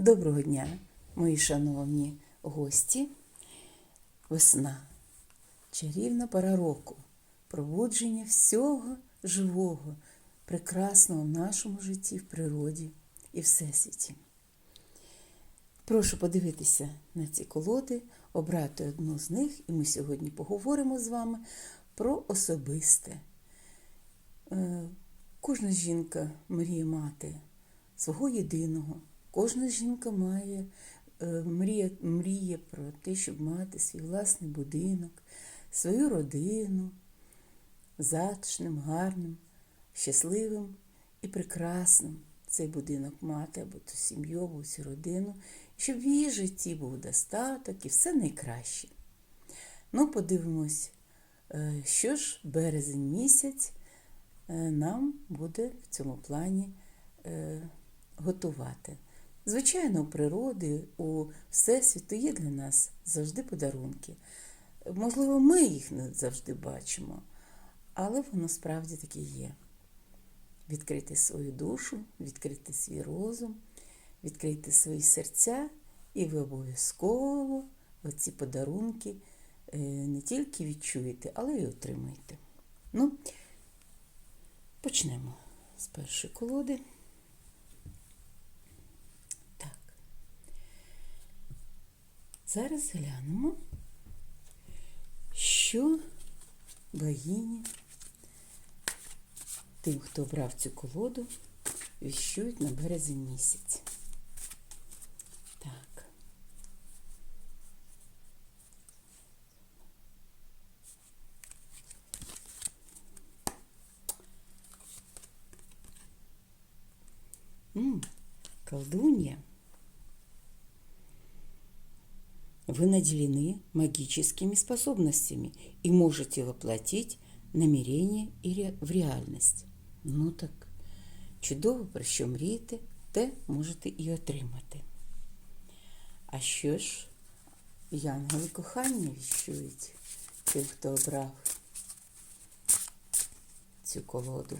Доброго дня, мої шановні гості. Весна, чарівна пора року, пробудження всього живого, прекрасного в нашому житті, в природі і всесвіті. Прошу подивитися на ці колоди, обрати одну з них, і ми сьогодні поговоримо з вами про особисте. Е, Кожна жінка мріє мати свого єдиного. Кожна жінка має е, мріє, мріє про те, щоб мати свій власний будинок, свою родину, затишним, гарним, щасливим і прекрасним цей будинок мати або ту сім'ю, або цю родину, щоб в її житті був достаток і все найкраще. Ну, подивимось, е, що ж березень місяць е, нам буде в цьому плані готувати. Звичайно, у природи, у Всесвіту є для нас завжди подарунки. Можливо, ми їх не завжди бачимо, але воно справді таки є. Відкрити свою душу, відкрити свій розум, відкрити свої серця, і ви обов'язково оці подарунки е, не тільки відчуєте, але й отримаєте. Ну, почнемо з першої колоди. Зараз глянемо, що богині тим, хто обрав цю колоду, віщують на березень місяць. Так. М, колдунья. Вы наделены магическими способностями и можете воплотить намерение і в реальність. Ну так, чудово, про що мрієте, те можете і отримати. А що ж, янгели кохання віщують тим, хто обрав цю колоду.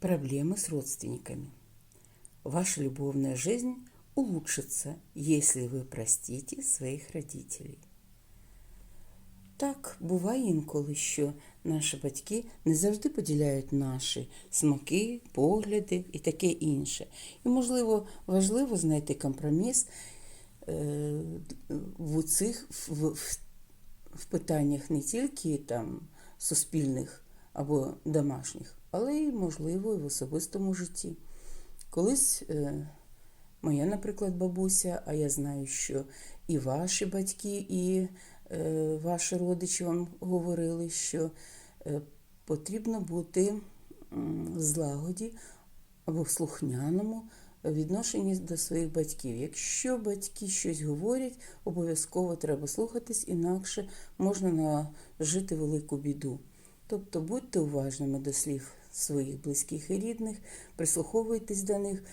Проблемы с родственниками. Ваша любовная жизнь улучшится, если ви простите своїх родителей. Так, буває інколи, що наші батьки не завжди поділяють наші смаки, погляди і таке інше. І, можливо, важливо знайти компроміс е, в цих в, в, в питаннях не тільки там суспільних або домашніх, але й, можливо, і в особистому житті. Колись е, моя, наприклад, бабуся, а я знаю, що і ваші батьки, і е, ваші родичі вам говорили, що е, потрібно бути в злагоді або в слухняному відношенні до своїх батьків. Якщо батьки щось говорять, обов'язково треба слухатись, інакше можна нажити велику біду. Тобто будьте уважними до слів своїх близьких і рідних, прислуховуйтесь до них.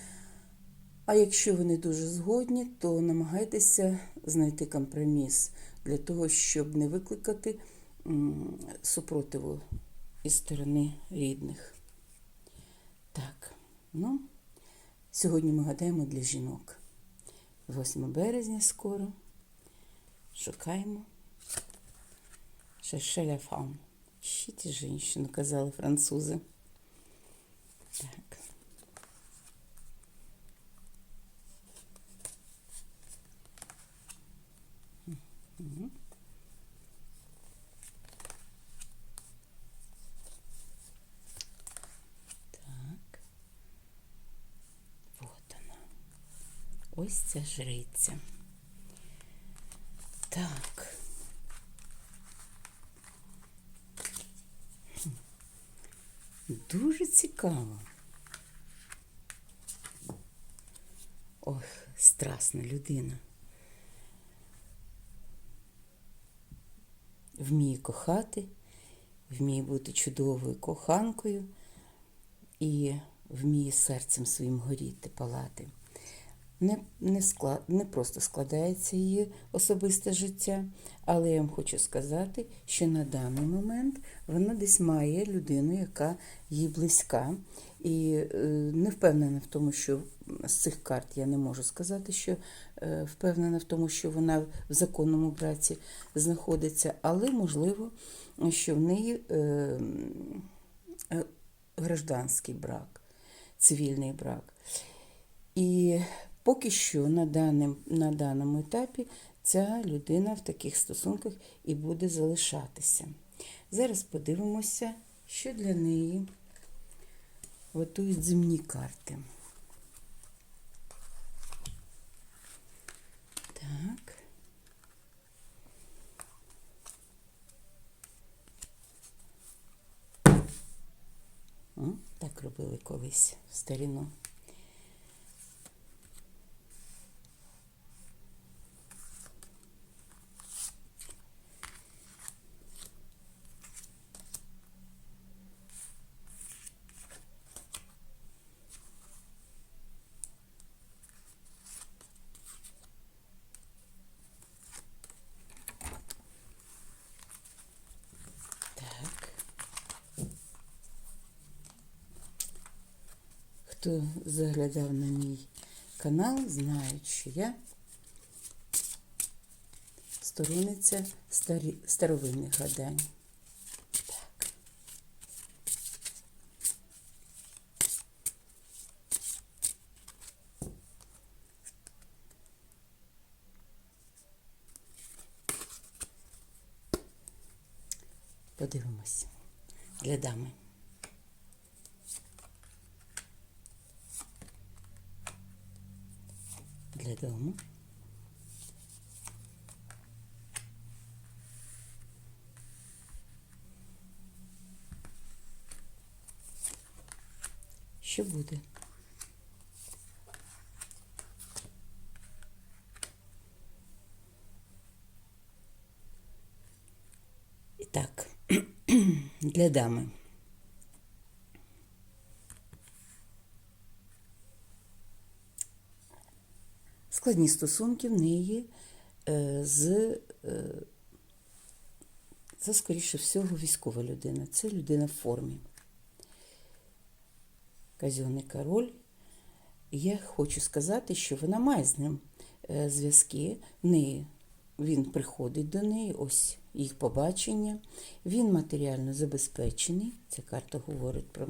А якщо ви не дуже згодні, то намагайтеся знайти компроміс для того, щоб не викликати супротиву із сторони рідних. Так, ну, сьогодні ми гадаємо для жінок. 8 березня скоро. Шукаємо. La femme. Ищите женщину, казали французи. Так. Так. Вот она. Ось ця жриця. Так. Дуже цікаво. Ох, страсна людина. Вміє кохати, вміє бути чудовою коханкою і вміє серцем своїм горіти, палати. Не, не, склад, не просто складається її особисте життя, але я вам хочу сказати, що на даний момент вона десь має людину, яка їй близька. І е, не впевнена в тому, що з цих карт я не можу сказати, що е, впевнена в тому, що вона в законному браці знаходиться, але можливо, що в неї е, гражданський брак, цивільний брак. І поки що на, даним, на даному етапі ця людина в таких стосунках і буде залишатися. Зараз подивимося, що для неї готують земні карти. Так. М, Так робили колись в старину. Так. Хто заглядав на мій канал, знають, що я сторонниця старі, старовинних гадань. Так. Подивимось для дами. Для дому. Що буде? Так, для дами. Складні стосунки в неї е, з, це, скоріше всього, військова людина. Це людина в формі. Казьонний король. Я хочу сказати, що вона має з ним е, зв'язки. Він приходить до неї, ось їх побачення. Він матеріально забезпечений. Ця карта говорить про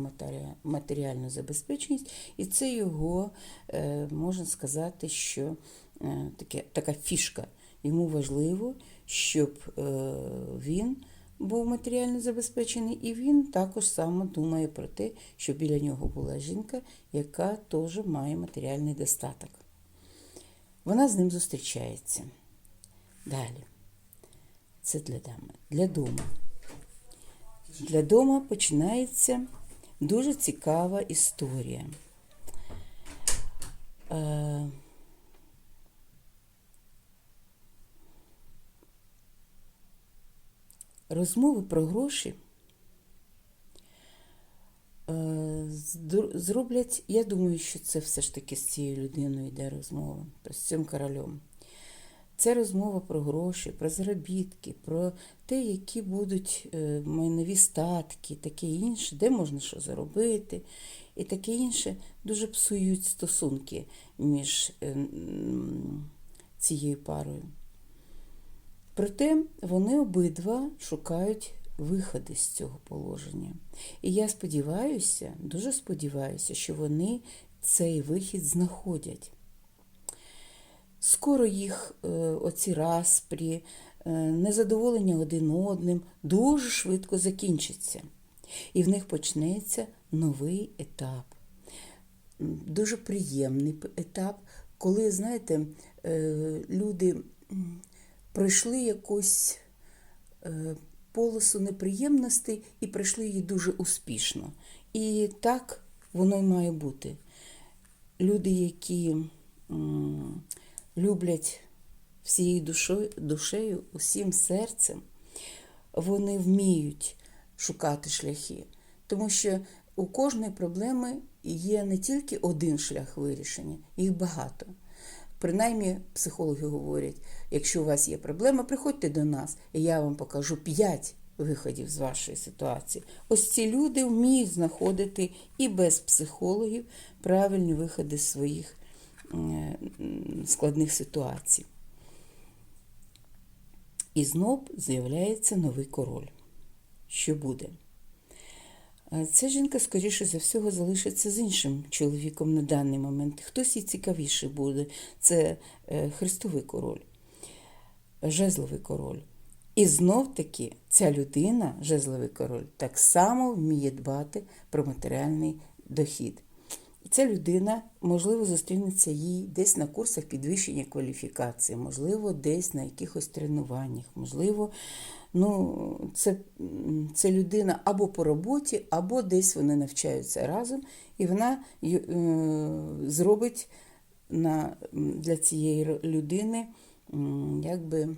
матеріальну забезпеченість, і це його, е, можна сказати, що е, таке, така фішка. Йому важливо, щоб е, він був матеріально забезпечений, і він також само думає про те, щоб біля нього була жінка, яка теж має матеріальний достаток. Вона з ним зустрічається. Далі. Це для дами. Для дому. Для дому починається дуже цікава історія. Е, Розмови про гроші е, зроблять, я думаю, що це все ж таки з цією людиною йде розмова, з цим королем. Це розмова про гроші, про заробітки, про те, які будуть е, майнові статки, таке інше, де можна що заробити, і таке інше дуже псують стосунки між е, цією парою. Проте вони обидва шукають виходи з цього положення. І я сподіваюся, дуже сподіваюся, що вони цей вихід знаходять. Скоро їх е, оці распрі, е, незадоволення один одним дуже швидко закінчаться. І в них почнеться новий етап. Дуже приємний етап, коли, знаєте, е, люди пройшли якусь полосу неприємностей і пройшли її дуже успішно. І так воно й має бути. Люди, які люблять всією душою, душею, усім серцем, вони вміють шукати шляхи. Тому що у кожної проблеми є не тільки один шлях вирішення, їх багато. Принаймні, психологи говорять, якщо у вас є проблема, приходьте до нас, і я вам покажу 5 виходів з вашої ситуації. Ось ці люди вміють знаходити і без психологів правильні виходи з своїх складних ситуацій. І знов з'являється новий король. Що буде? Ця жінка, скоріше за всього, залишиться з іншим чоловіком на даний момент. Хтось і цікавіший буде. Це е, Христовий король, жезловий король. І знов таки ця людина, жезловий король, так само вміє дбати про матеріальний дохід. І ця людина, можливо, зустрінеться їй десь на курсах підвищення кваліфікації, можливо, десь на якихось тренуваннях, можливо, ну, це, це людина або по роботі, або десь вони навчаються разом, і вона е, зробить на, для цієї людини якби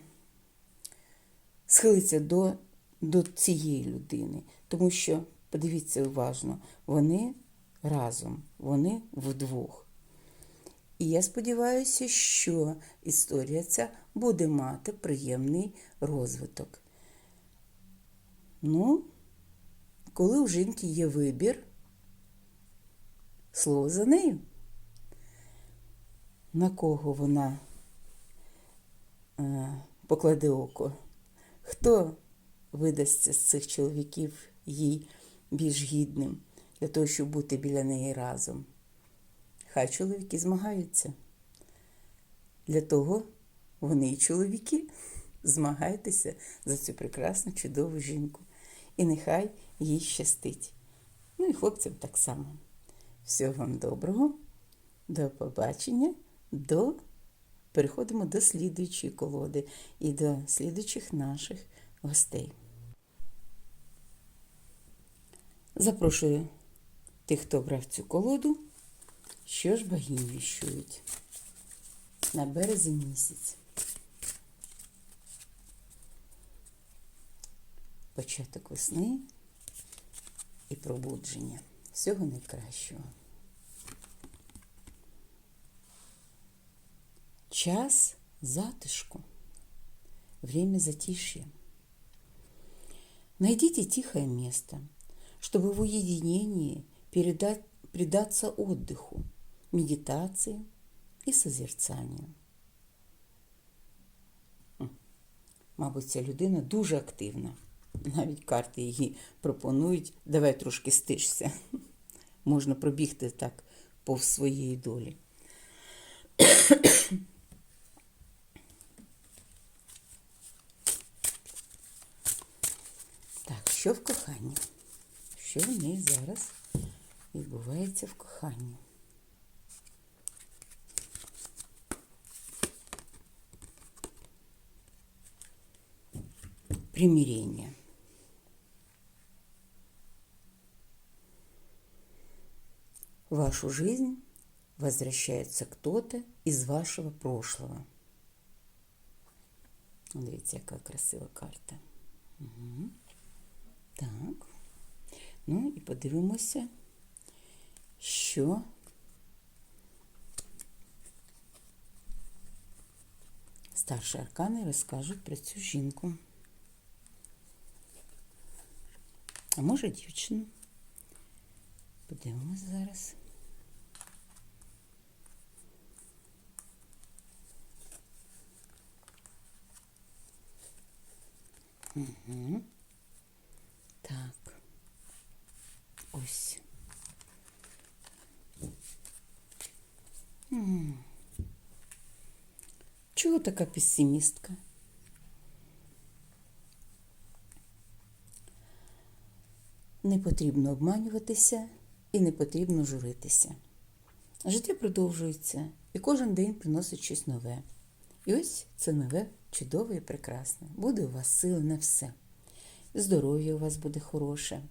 схилиться до, до цієї людини. Тому що, подивіться уважно, вони разом, вони вдвох. І я сподіваюся, що історія ця буде мати приємний розвиток. Ну, коли у жінки є вибір, слово за нею. На кого вона е, покладе око? Хто видасться з цих чоловіків їй більш гідним для того, щоб бути біля неї разом? Хай чоловіки змагаються. Для того вони і чоловіки. Змагайтеся за цю прекрасну, чудову жінку. І нехай їй щастить. Ну і хлопцям так само. Всього вам доброго, до побачення, до переходимо до слідуючої колоди і до слідуючих наших гостей. Запрошую тих, хто брав цю колоду, що ж богині віщують на березень місяць. Початок весни і пробудження. Всього найкращого. Час затишку, время затишья. Найдите тихое место, чтобы в уединении передать, предаться отдыху, медитации и созерцанию. Мабуть, ця людина дуже активна. Навіть карти її пропонують. Давай трошки стишся. Можна пробігти так повз своєї долі. Так, що в коханні? Що в неї зараз відбувається в коханні? Примирение. В вашу жизнь возвращается кто-то из вашего прошлого. Дивіться, яка красива карта. Угу. Так. Ну і подивимося, Що старші аркани розкажуть про цю жінку. А може дівчину? Подивимось зараз. Угу. Так. Ось. Чого така песимістка? Не потрібно обманюватися і не потрібно журитися. Життя продовжується, і кожен день приносить щось нове. І ось це нове, чудове і прекрасне. Буде у вас сили на все. Здоров'я у вас буде хороше,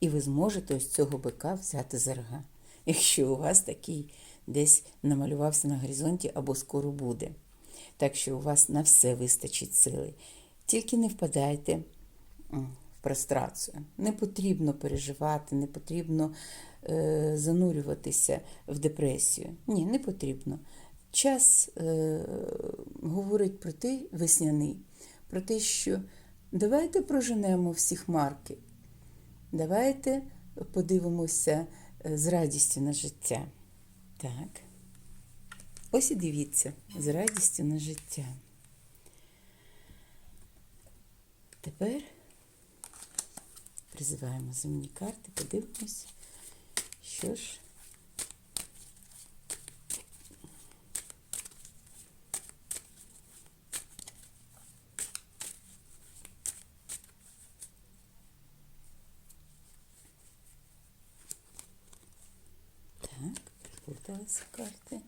і ви зможете ось цього бика взяти за рога, якщо у вас такий десь намалювався на горизонті або скоро буде. Так що у вас на все вистачить сили. Тільки не впадайте в прострацію. Не потрібно переживати, не потрібно е, занурюватися в депресію. Ні, не потрібно. Час е, говорить про те, весняний, про те, що давайте проженемо всі хмарки, давайте подивимося е, з радістю на життя. Так. Ось і дивіться, з радістю на життя. Тепер призиваємо земні карти, подивимось, що ж. Так, переплуталися карти.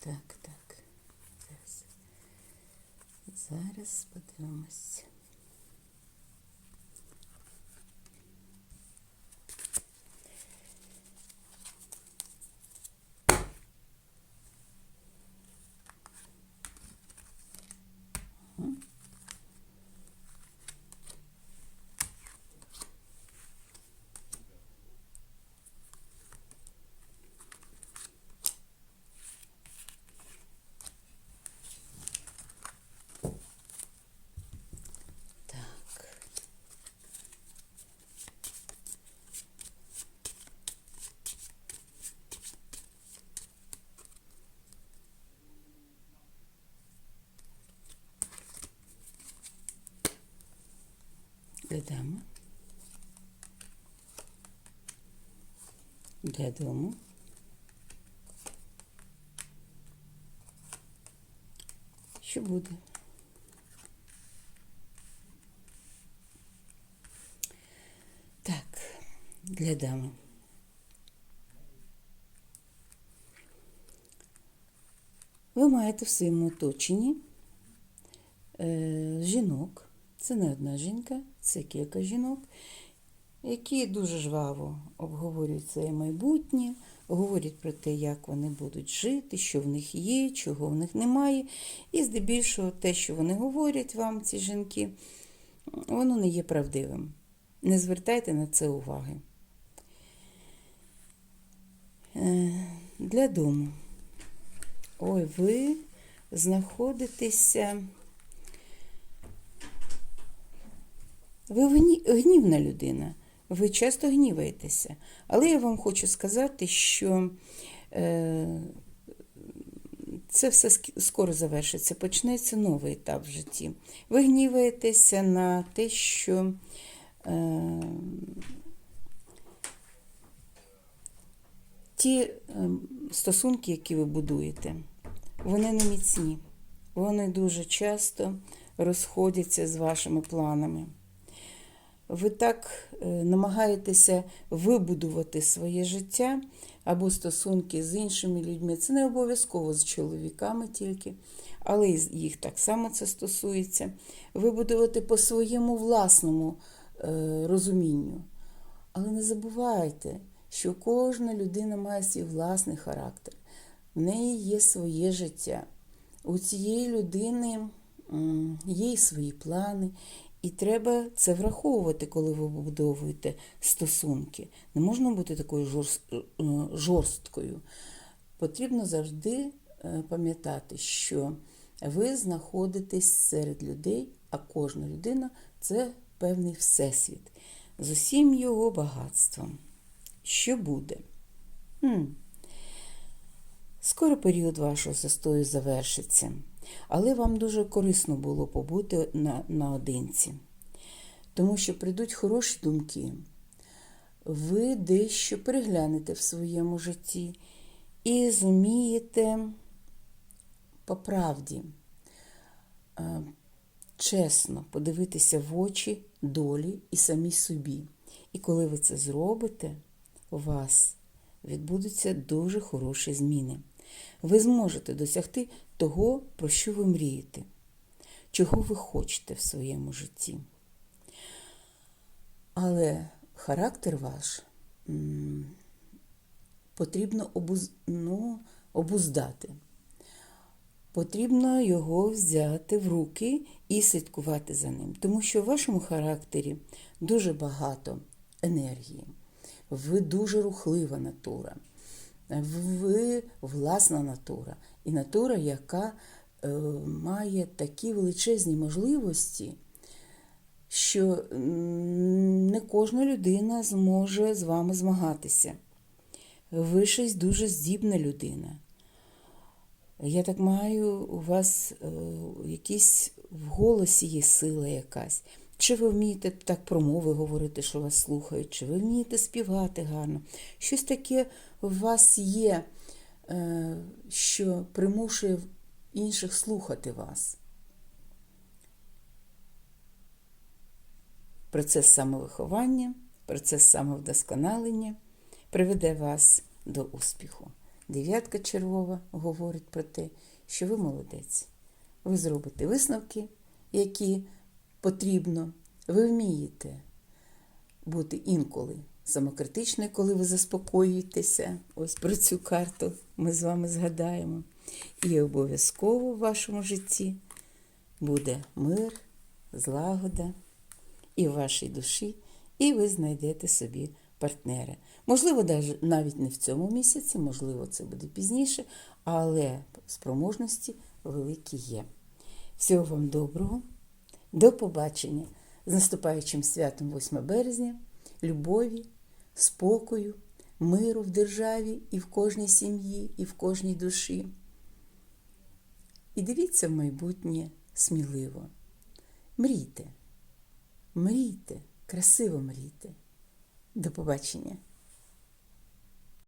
Так, так. Зараз. Зараз подивимось. Так. Додamo. Для дому. Що буде? Так, для дами. Ви маєте в своєму оточенні е, жінок. Це не одна жінка, це кілька жінок, які дуже жваво обговорюють своє майбутнє, говорять про те, як вони будуть жити, що в них є, чого в них немає. І здебільшого те, що вони говорять вам, ці жінки, воно не є правдивим. Не звертайте на це уваги. Е, Для дому. Ой, ви знаходитеся. Ви гнівна людина, ви часто гніваєтеся. Але я вам хочу сказати, що е, це все скоро завершиться, почнеться новий етап в житті. Ви гніваєтеся на те, що е, ті е, стосунки, які ви будуєте, вони не міцні. Вони дуже часто розходяться з вашими планами. Ви так е, намагаєтеся вибудувати своє життя або стосунки з іншими людьми. Це не обов'язково з чоловіками тільки, але їх так само це стосується. Вибудувати по своєму власному е, розумінню. Але не забувайте, що кожна людина має свій власний характер. В неї є своє життя. У цієї людини є й свої плани, і треба це враховувати, коли ви побудовуєте стосунки. Не можна бути такою е, жорсткою. Потрібно завжди е, пам'ятати, що ви знаходитесь серед людей, а кожна людина це певний всесвіт з усім його багатством. Що буде? Хм. Скоро період вашого застою завершиться, але вам дуже корисно було побути на, наодинці, тому що прийдуть хороші думки. Ви дещо переглянете в своєму житті і зумієте по правді е, чесно подивитися в очі долі і самій собі. І коли ви це зробите, у вас відбудуться дуже хороші зміни. Ви зможете досягти того, про що ви мрієте, чого ви хочете в своєму житті. Але характер ваш потрібно обуз... ну, обуздати. потрібно його взяти в руки і слідкувати за ним, тому що в вашому характері дуже багато енергії. Ви дуже рухлива натура. Ви власна натура. І натура, яка е, має такі величезні можливості, що не кожна людина зможе з вами змагатися. Ви щось дуже здібна людина. Я так маю, у вас е, якісь в голосі є сила якась. Чи ви вмієте так промови говорити, що вас слухають, чи ви вмієте співати гарно? Щось таке у вас є, е, що примушує інших слухати вас. Процес самовиховання, процес самовдосконалення приведе вас до успіху. Дев'ятка червова говорить про те, що ви молодець. Ви зробите висновки, які потрібно. Ви вмієте бути інколи самокритичною, коли ви заспокоюєтеся. Ось про цю карту ми з вами згадаємо. І обов'язково в вашому житті буде мир, злагода і в вашій душі, і ви знайдете собі партнера. Можливо, навіть не в цьому місяці, можливо, це буде пізніше, але спроможності великі є. Всього вам доброго, до побачення з наступаючим святом 8 березня, любові, спокою, миру в державі і в кожній сім'ї, і в кожній душі. І дивіться в майбутнє сміливо. Мрійте, мрійте, красиво мрійте. До побачення!